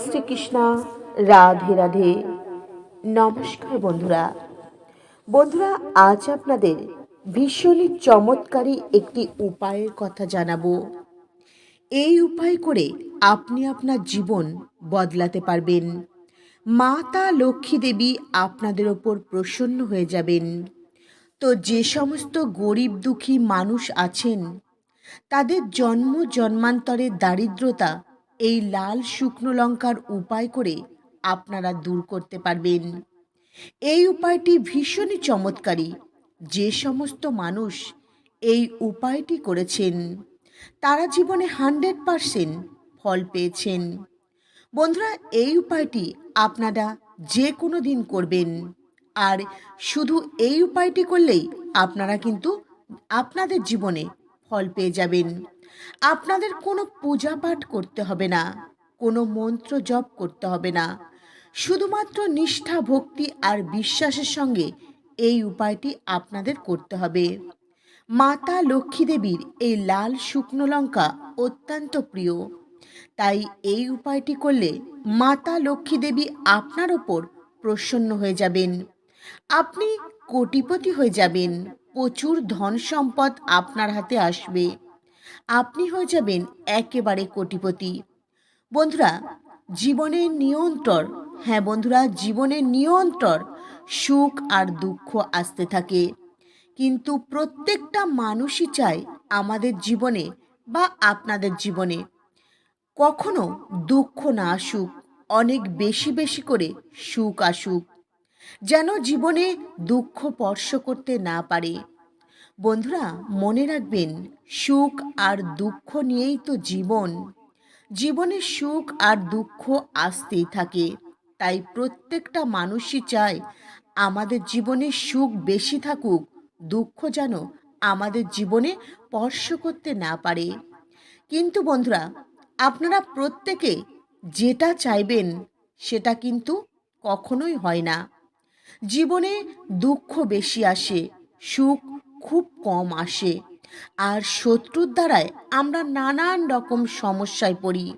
শ্রীকৃষ্ণ রাধে রাধে। নমস্কার বন্ধুরা। বন্ধুরা, আজ আপনাদের ভীষণই চমৎকারী একটি উপায়ের কথা জানাব। এই উপায় করে আপনি আপনার জীবন বদলাতে পারবেন। মাতা লক্ষ্মী দেবী আপনাদের ওপর প্রসন্ন হয়ে যাবেন। তো যে সমস্ত গরিব দুঃখী মানুষ আছেন, তাদের জন্ম জন্মান্তরের দারিদ্রতা এই লাল শুকনো লঙ্কার উপায় করে আপনারা দূর করতে পারবেন। এই উপায়টি ভীষণই চমৎকারী। যে সমস্ত মানুষ এই উপায়টি করেছেন, তারা জীবনে হান্ড্রেড পারসেন্ট ফল পেয়েছেন। বন্ধুরা, এই উপায়টি আপনারা যে কোনো দিন করবেন। আর শুধু এই উপায়টি করলেই আপনারা কিন্তু আপনাদের জীবনে ফল পেয়ে যাবেন। আপনাদের কোনো পূজা পাঠ করতে হবে না, কোনো মন্ত্র জপ করতে হবে না। শুধুমাত্র নিষ্ঠা, ভক্তি আর বিশ্বাসের সঙ্গে এই উপায়টি আপনাদের করতে হবে। মাতা লক্ষ্মী দেবীর এই লাল শুকনো লঙ্কা অত্যন্ত প্রিয়। তাই এই উপায়টি করলে মাতা লক্ষ্মী দেবী আপনার ওপর প্রসন্ন হয়ে যাবেন। আপনি কোটিপতি হয়ে যাবেন। প্রচুর ধন সম্পদ আপনার হাতে আসবে। আপনি হয়ে যাবেন একেবারে কোটিপতি। বন্ধুরা, জীবনের নিয়ন্ত্রণ হ্যাঁ বন্ধুরা, জীবনের নিয়ন্ত্রণ, সুখ আর দুঃখ আসতে থাকে। কিন্তু প্রত্যেকটা মানুষই চায় আমাদের জীবনে বা আপনাদের জীবনে কখনো দুঃখ না আসুক, অনেক বেশি বেশি করে সুখ আসুক। যেন জীবনে দুঃখ স্পর্শ করতে না পারে। বন্ধুরা, মনে রাখবেন, সুখ আর দুঃখ নিয়েই তো জীবন। জীবনে সুখ আর দুঃখ আসতেই থাকে। তাই প্রত্যেকটা মানুষই চায় আমাদের জীবনে সুখ বেশি থাকুক, দুঃখ যেন আমাদের জীবনে স্পর্শ করতে না পারে। কিন্তু বন্ধুরা, আপনারা প্রত্যেকে যেটা চাইবেন, সেটা কিন্তু কখনোই হয় না। জীবনে দুঃখ বেশি আসে, সুখ খুব কম আসে। আর শত্রুর দ্বারায় আমরা নানান রকম সমস্যায় পড়ি।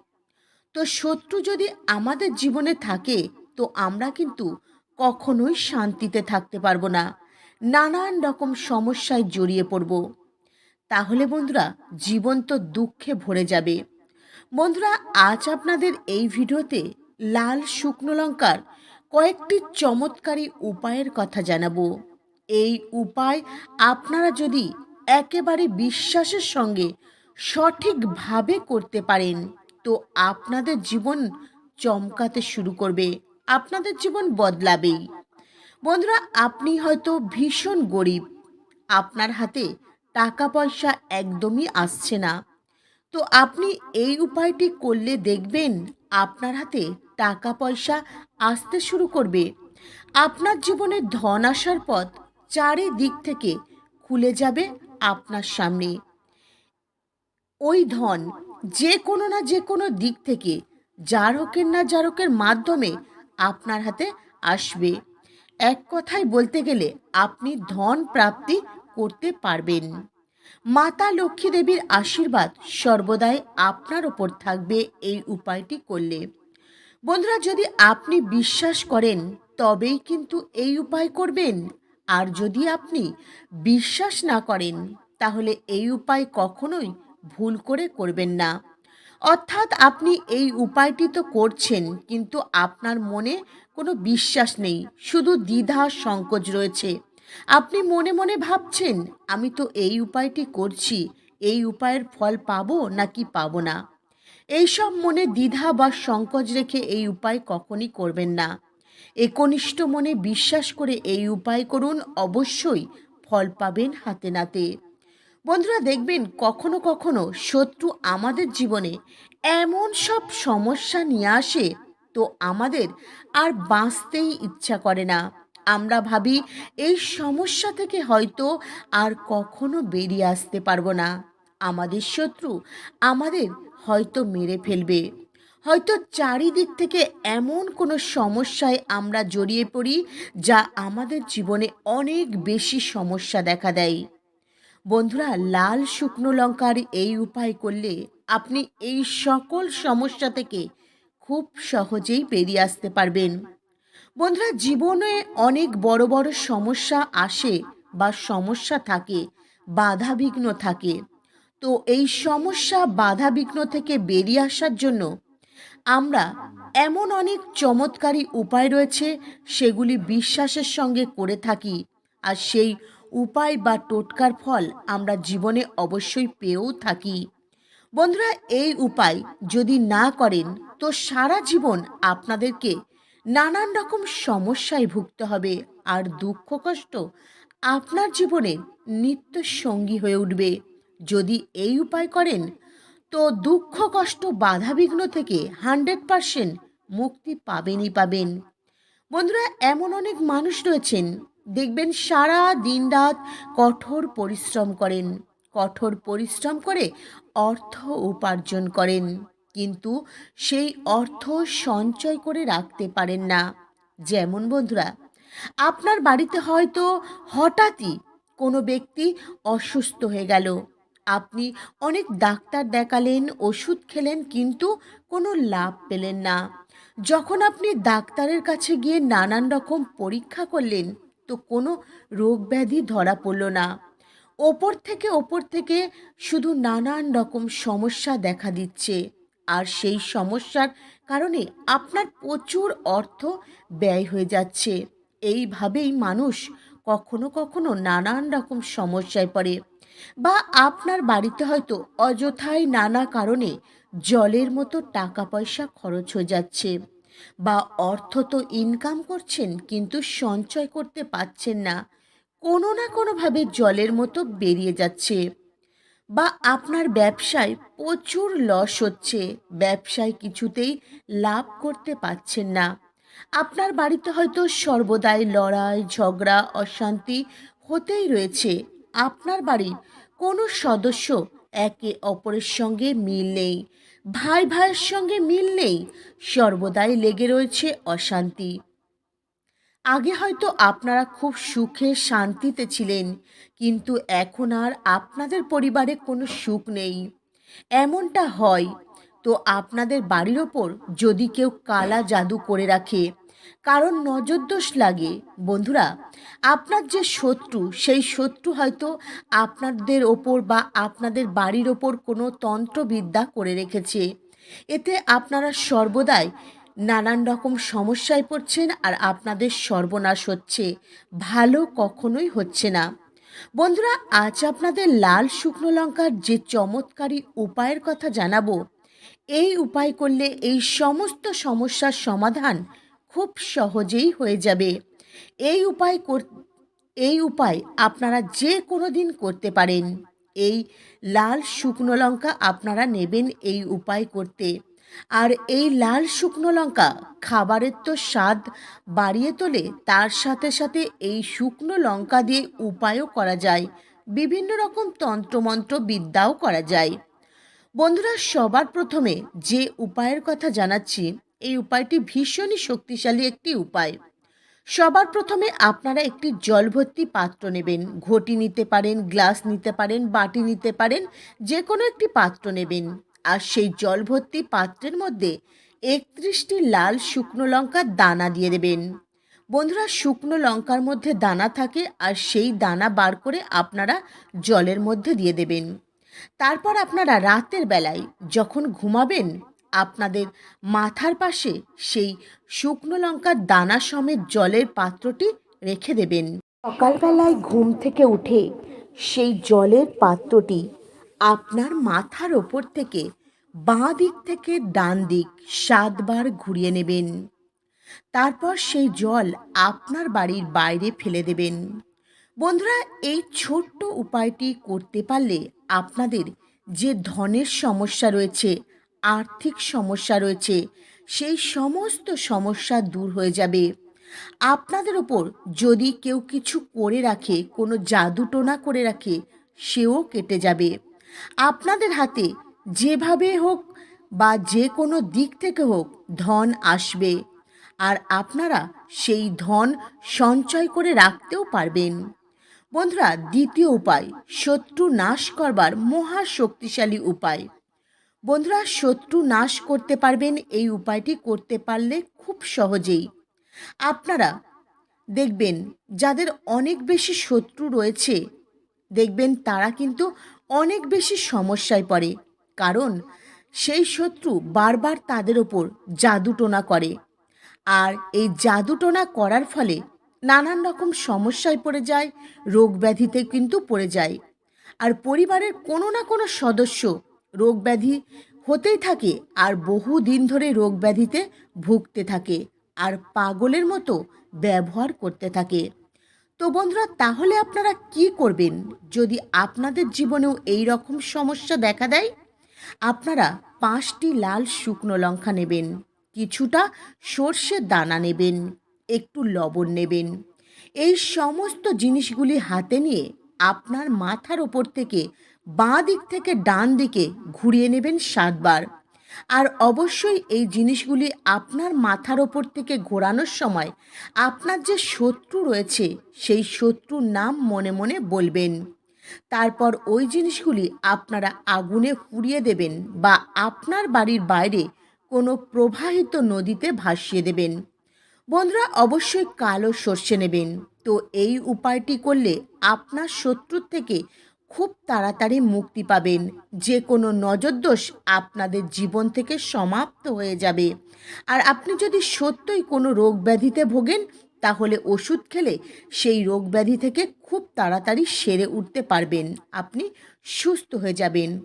তো শত্রু যদি আমাদের জীবনে থাকে, তো আমরা কিন্তু কখনোই শান্তিতে থাকতে পারব না। নানান রকম সমস্যায় জড়িয়ে পড়ব। তাহলে বন্ধুরা, জীবন তো দুঃখে ভরে যাবে। বন্ধুরা, আজ আপনাদের এই ভিডিওতে লাল শুকনো লঙ্কার কয়েকটি চমৎকারী উপায়ের কথা জানাব। এই উপায় আপনারা যদি একেবারে বিশ্বাসের সঙ্গে সঠিকভাবে করতে পারেন, তো আপনাদের জীবন চমকাতে শুরু করবে, আপনাদের জীবন বদলাবেই। বন্ধুরা, আপনি হয়তো ভীষণ গরিব, আপনার হাতে টাকা পয়সা একদমই আসছে না। তো আপনি এই উপায়টি করলে দেখবেন আপনার হাতে টাকা পয়সা আসতে শুরু করবে। আপনার জীবনে ধন আসার পথ চারিদিক থেকে খুলে যাবে আপনার সামনে। ওই ধন যে কোনো না যে কোনো দিক থেকে জারকের না জারকের মাধ্যমে আপনার হাতে আসবে। এক কথায় বলতে গেলে আপনি ধন প্রাপ্তি করতে পারবেন। মাতা লক্ষ্মী দেবীর আশীর্বাদ সর্বদাই আপনার ওপর থাকবে এই উপায়টি করলে। বন্ধুরা, যদি আপনি বিশ্বাস করেন, তবেই কিন্তু এই উপায় করবেন। আর যদি আপনি বিশ্বাস না করেন, তাহলে এই উপায় কখনোই ভুল করে করবেন না। অর্থাৎ আপনি এই উপায়টি তো করছেন, কিন্তু আপনার মনে কোনো বিশ্বাস নেই, শুধু দ্বিধা সংকোচ রয়েছে। আপনি মনে মনে ভাবছেন, আমি তো এই উপায়টি করছি, এই উপায়ের ফল পাবো নাকি পাবো না? এইসব মনে দ্বিধা বা সংকোচ রেখে এই উপায় কখনই করবেন না। একনিষ্ঠ মনে বিশ্বাস করে এই উপায় করুন, অবশ্যই ফল পাবেন হাতে নাতে। বন্ধুরা, দেখবেন কখনো কখনো শত্রু আমাদের জীবনে এমন সব সমস্যা নিয়ে আসে তো আমাদের আর বাঁচতেই ইচ্ছা করে না। আমরা ভাবি, এই সমস্যা থেকে হয়তো আর কখনো বেরিয়ে আসতে পারব না। আমাদের শত্রু আমাদের হয়তো মেরে ফেলবে। হয়তো চারিদিক থেকে এমন কোনো সমস্যায় আমরা জড়িয়ে পড়ি যা আমাদের জীবনে অনেক বেশি সমস্যা দেখা দেয়। বন্ধুরা, লাল শুকনো লঙ্কার এই উপায় করলে আপনি এই সকল সমস্যা থেকে খুব সহজেই বেরিয়ে আসতে পারবেন। বন্ধুরা, জীবনে অনেক বড় বড় সমস্যা আসে বা সমস্যা থাকে, বাধাবিঘ্ন থাকে। তো এই সমস্যা বাধাবিঘ্ন থেকে বেরিয়ে আসার জন্য আমরা এমন অনেক চমৎকারী উপায় রয়েছে সেগুলি বিশ্বাসের সঙ্গে করে থাকি আর সেই উপায় বা টোটকার ফল আমরা জীবনে অবশ্যই পেয়েও থাকি। বন্ধুরা, এই উপায় যদি না করেন তো সারা জীবন আপনাদেরকে নানান রকম সমস্যায় ভুগতে হবে আর দুঃখ কষ্ট আপনার জীবনে নিত্য সঙ্গী হয়ে উঠবে। যদি এই উপায় করেন, তো দুঃখ, কষ্ট, বাধাবিঘ্ন থেকে হান্ড্রেড পারসেন্ট মুক্তি পাবেনই পাবেন। বন্ধুরা, এমন অনেক মানুষ রয়েছেন, দেখবেন সারা দিন রাত কঠোর পরিশ্রম করেন, কঠোর পরিশ্রম করে অর্থ উপার্জন করেন, কিন্তু সেই অর্থ সঞ্চয় করে রাখতে পারেন না। যেমন বন্ধুরা, আপনার বাড়িতে হয়তো হঠাৎই কোনো ব্যক্তি অসুস্থ হয়ে গেল আপনি অনেক ডাক্তার দেখালেন, ওষুধ খেলেন, কিন্তু কোনো লাভ পেলেন না। যখন আপনি ডাক্তারের কাছে গিয়ে নানান রকম পরীক্ষা করলেন, তো কোনো রোগ ব্যাধি ধরা পড়ল না। ওপর থেকে ওপর থেকে শুধু নানান রকম সমস্যা দেখা দিচ্ছে। আর সেই সমস্যার কারণে আপনার প্রচুর অর্থ ব্যয় হয়ে যাচ্ছে। এইভাবেই মানুষ কখনো কখনো নানান রকম সমস্যায় পড়ে। বা আপনার বাড়িতে হয়তো অযথায় নানা কারণে জলের মতো টাকা পয়সা খরচ হয়ে যাচ্ছে বা অর্থ তো ইনকাম করছেন কিন্তু সঞ্চয় করতে পারছেন না, কোনো না কোনোভাবে জলের মতো বেরিয়ে যাচ্ছে বা আপনার ব্যবসায় প্রচুর লস হচ্ছে, ব্যবসায় কিছুতেই লাভ করতে পারছেন না। আপনার বাড়িতে হয়তো সর্বদাই লড়াই, ঝগড়া, অশান্তি হতেই রয়েছে আপনার বাড়ির কোনো সদস্য একে অপরের সঙ্গে মিল নেই। ভাই ভাইয়ের সঙ্গে মিল নেই। সর্বদাই লেগে রয়েছে অশান্তি। আগে হয়তো আপনারা খুব সুখে শান্তিতে ছিলেন, কিন্তু এখন আর আপনাদের পরিবারে কোনো সুখ নেই। এমনটা হয়। তো আপনাদের বাড়ির ওপর যদি কেউ কালা জাদু করে রাখে কারণ নজরদোষ লাগে। বন্ধুরা, আপনার যে শত্রু, সেই শত্রু হয়তো আপনাদের ওপর বা আপনাদের বাড়ির ওপর কোনো তন্ত্রবিদ্যা করে রেখেছে। এতে আপনারা সর্বদাই নানান রকম সমস্যায় পড়ছেন আর আপনাদের সর্বনাশ হচ্ছে। ভালো কখনোই হচ্ছে না। বন্ধুরা, আজ আপনাদের লাল শুকনো লঙ্কার যে চমৎকারী উপায়ের কথা জানাব, এই উপায় করলে এই সমস্ত সমস্যার সমাধান খুব সহজেই হয়ে যাবে। এই উপায় কর, এই উপায় আপনারা যে কোনো দিন করতে পারেন। এই লাল শুকনো লঙ্কা আপনারা নেবেন এই উপায় করতে। আর এই লাল শুকনো লঙ্কা খাবারের তো স্বাদ বাড়িয়ে তোলে, তার সাথে সাথে এই শুকনো লঙ্কা দিয়ে উপায়ও করা যায়। বিভিন্ন রকম তন্ত্রমন্ত্র বিদ্যাও করা যায়। বন্ধুরা, সবার প্রথমে যে উপায়ের কথা জানাচ্ছি এই উপায়টি ভীষণই শক্তিশালী একটি উপায়। সবার প্রথমে আপনারা একটি জল ভর্তি পাত্র নেবেন। ঘটি নিতে পারেন, গ্লাস নিতে পারেন, বাটি নিতে পারেন যে কোনো একটি পাত্র নেবেন। আর সেই জল ভর্তি পাত্রের মধ্যে একত্রিশটি লাল শুকনো লঙ্কার দানা দিয়ে দেবেন। বন্ধুরা, শুকনো লঙ্কার মধ্যে দানা থাকে আর সেই দানা বার করে আপনারা জলের মধ্যে দিয়ে দেবেন। তারপর আপনারা রাতের বেলায় যখন ঘুমাবেন আপনাদের মাথার পাশে সেই শুকনো লঙ্কার দানা সমেত জলের পাত্রটি রেখে দেবেন। সকালবেলায় ঘুম থেকে উঠে সেই জলের পাত্রটি আপনার মাথার ওপর থেকে বাঁ দিক থেকে ডান দিক সাতবার ঘুরিয়ে নেবেন। তারপর সেই জল আপনার বাড়ির বাইরে ফেলে দেবেন। বন্ধুরা, এই ছোট্ট উপায়টি করতে পারলে আপনাদের যে ধনের সমস্যা রয়েছে আর্থিক সমস্যা রয়েছে, সেই সমস্ত সমস্যা দূর হয়ে যাবে। আপনাদের ওপর যদি কেউ কিছু করে রাখে, কোনো জাদুটোনা করে রাখে, সেও কেটে যাবে। আপনাদের হাতে যেভাবে হোক বা যে কোনো দিক থেকে হোক ধন আসবে, আর আপনারা সেই ধন সঞ্চয় করে রাখতেও পারবেন। বন্ধুরা, দ্বিতীয় উপায়, শত্রু নাশ করবার মহা শক্তিশালী উপায়। বন্ধুরা, শত্রু নাশ করতে পারবেন, এই উপায়টি করতে পারলে খুব সহজেই। আপনারা দেখবেন, যাদের অনেক বেশি শত্রু রয়েছে, দেখবেন তারা কিন্তু অনেক বেশি সমস্যায় পড়ে। কারণ, সেই শত্রু বারবার তাদের ওপর জাদুটোনা করে। আর এই জাদুটোনা করার ফলে নানান রকম সমস্যায় পড়ে যায়, রোগ ব্যাধিতে কিন্তু পড়ে যায়। আর পরিবারের কোনো না কোনো সদস্য রোগ ব্যাধি হতেই থাকে আর বহু দিন ধরে রোগ ব্যাধিতে ভুগতে থাকে আর পাগলের মতো ব্যবহার করতে থাকে। তো বন্ধুরা, তাহলে আপনারা কি করবেন যদি আপনাদের জীবনেও এই রকম সমস্যা দেখা দেয়? আপনারা পাঁচটি লাল শুকনো লঙ্কা নেবেন, কিছুটা সর্ষের দানা নেবেন, একটু লবণ নেবেন। এই সমস্ত জিনিসগুলি হাতে নিয়ে আপনার মাথার ওপর থেকে বাঁ দিক থেকে ডান দিকে ঘুরিয়ে নেবেন সাতবার। আর অবশ্যই এই জিনিসগুলি আপনার মাথার ওপর থেকে ঘোরানোর সময় আপনার যে শত্রু রয়েছে, সেই শত্রুর নাম মনে মনে বলবেন। তারপর ওই জিনিসগুলি আপনারা আগুনে পুড়িয়ে দেবেন বা আপনার বাড়ির বাইরে কোনো প্রবাহিত নদীতে ভাসিয়ে দেবেন। বন্ধুরা, অবশ্যই কালো সর্ষে নেবেন। তো এই উপায়টি করলে আপনার শত্রুর থেকে খুব তাড়াতাড়ি মুক্তি পাবেন। যে কোনো নজরদোষ আপনাদের জীবন থেকে সমাপ্ত হয়ে যাবে। আর আপনি যদি সত্যই কোনো রোগ ব্যাধিতে ভোগেন, তাহলে ওষুধ খেলে সেই রোগ ব্যাধি থেকে খুব তাড়াতাড়ি সেরে উঠতে পারবেন। আপনি সুস্থ হয়ে যাবেন।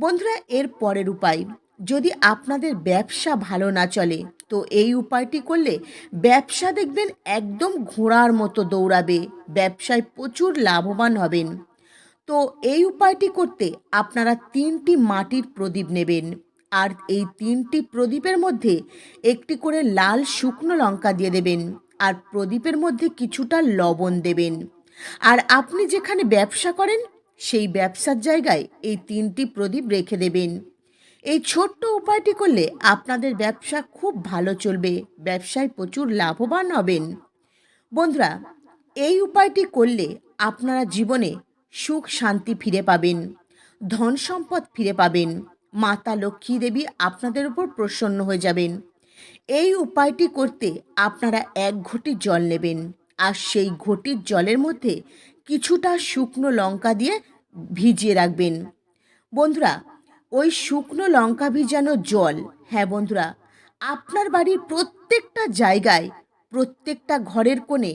বন্ধুরা, এর পরের উপায়। যদি আপনাদের ব্যবসা ভালো না চলে, তো এই উপায়টি করলে ব্যবসা দেখবেন একদম ঘোড়ার মতো দৌড়াবে। ব্যবসায় প্রচুর লাভবান হবেন। তো এই উপায়টি করতে আপনারা তিনটি মাটির প্রদীপ নেবেন। আর এই তিনটি প্রদীপের মধ্যে একটি করে লাল শুকনো লঙ্কা দিয়ে দেবেন আর প্রদীপের মধ্যে কিছুটা লবণ দেবেন। আর আপনি যেখানে ব্যবসা করেন, সেই ব্যবসার জায়গায় এই তিনটি প্রদীপ রেখে দেবেন। এই ছোট্ট উপায়টি করলে আপনাদের ব্যবসা খুব ভালো চলবে, ব্যবসায় প্রচুর লাভবান হবেন। বন্ধুরা, এই উপায়টি করলে আপনারা জীবনে সুখ শান্তি ফিরে পাবেন, ধন সম্পদ ফিরে পাবেন, মাতা লক্ষ্মী দেবী আপনাদের উপর প্রসন্ন হয়ে যাবেন। এই উপায়টি করতে আপনারা এক ঘটি জল নেবেন আর সেই ঘটির জলের মধ্যে কিছুটা শুকনো লঙ্কা দিয়ে ভিজিয়ে রাখবেন। বন্ধুরা, ওই শুকনো লঙ্কা ভিজানো জল হ্যাঁ বন্ধুরা, আপনার বাড়ির প্রত্যেকটা জায়গায় প্রত্যেকটা ঘরের কোণে,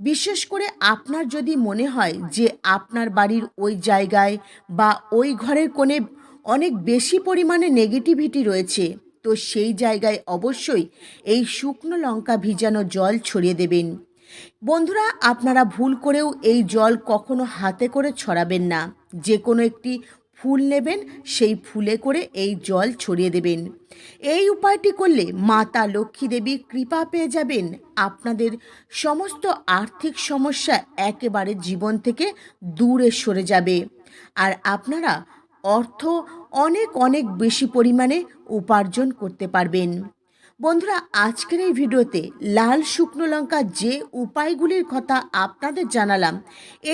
বিশেষ করে আপনার যদি মনে হয় যে আপনার বাড়ির ওই জায়গায় বা ওই ঘরের কোণে অনেক বেশি পরিমাণে নেগেটিভিটি রয়েছে, তো সেই জায়গায় অবশ্যই এই শুকনো লঙ্কা ভিজানো জল ছড়িয়ে দেবেন। বন্ধুরা, আপনারা ভুল করেও এই জল কখনো হাতে করে ছড়াবেন না। যে কোনো একটি ফুল নেবেন, সেই ফুলে করে এই জল ছড়িয়ে দেবেন। এই উপায়টি করলে মাতা লক্ষ্মী দেবী কৃপা পেয়ে যাবেন। আপনাদের সমস্ত আর্থিক সমস্যা একেবারে জীবন থেকে দূরে সরে যাবে। আর আপনারা অর্থ অনেক অনেক বেশি পরিমাণে উপার্জন করতে পারবেন। বন্ধুরা, আজকের এই ভিডিওতে লাল শুকনো লঙ্কা যে উপায়গুলির কথা আপনাদের জানালাম,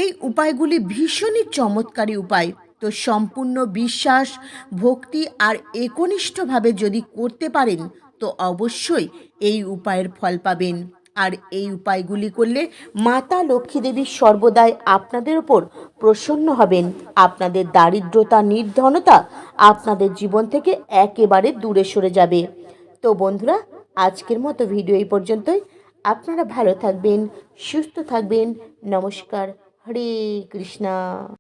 এই উপায়গুলি ভীষণই চমৎকারী উপায়। তো সম্পূর্ণ বিশ্বাস, ভক্তি আর একনিষ্ঠভাবে যদি করতে পারেন, তো অবশ্যই এই উপায়ের ফল পাবেন। আর এই উপায়গুলি করলে মাতা লক্ষ্মী দেবী সর্বদাই আপনাদের ওপর প্রসন্ন হবেন। আপনাদের দারিদ্রতা, নির্ধনতা আপনাদের জীবন থেকে একেবারে দূরে সরে যাবে। তো বন্ধুরা, আজকের মতো ভিডিও এই পর্যন্তই। আপনারা ভালো থাকবেন, সুস্থ থাকবেন। নমস্কার। হরে কৃষ্ণা।